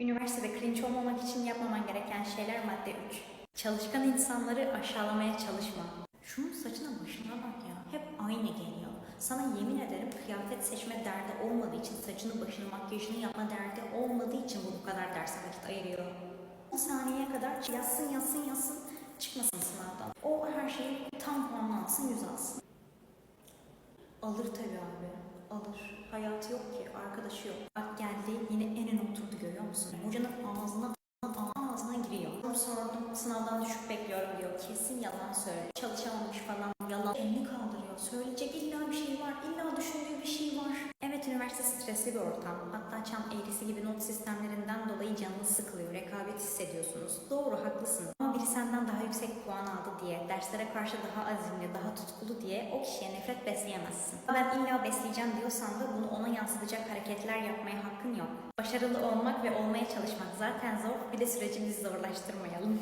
Üniversitede cringe olmamak için yapmaman gereken şeyler madde 3. Çalışkan insanları aşağılamaya çalışma. Şunun saçına başına bak ya. Hep aynı geliyor. Sana yemin ederim kıyafet seçme derdi olmadığı için, saçını başını makyajını yapma derdi olmadığı için bu bu kadar derse vakit ayırıyor. 10 saniyeye kadar yazsın yazsın yazsın çıkmasın sınavdan. O her şeyi tam puanla alsın yüz alsın. Alır tabii abi. Alır. Hayatı yok ki. Arkadaşı yok. Sordum, sınavdan düşük bekliyorum diyor. Kesin yalan söylüyor. Çalışamamış falan yalan. Elini kaldırıyor. Söyleyecek illa bir şey var. İlla düşündüğü bir şey var. Evet üniversite stresli bir ortam. Hatta çam eğrisi gibi not sistemlerinden dolayı canınız sıkılıyor. Rekabet hissediyorsunuz. Doğru haklısın. Puan aldı diye, derslere karşı daha azimli, daha tutkulu diye o kişiye nefret besleyemezsin. Ben illa besleyeceğim diyorsan da bunu ona yansıtacak hareketler yapmaya hakkın yok. Başarılı olmak ve olmaya çalışmak zaten zor. Bir de sürecimizi zorlaştırmayalım.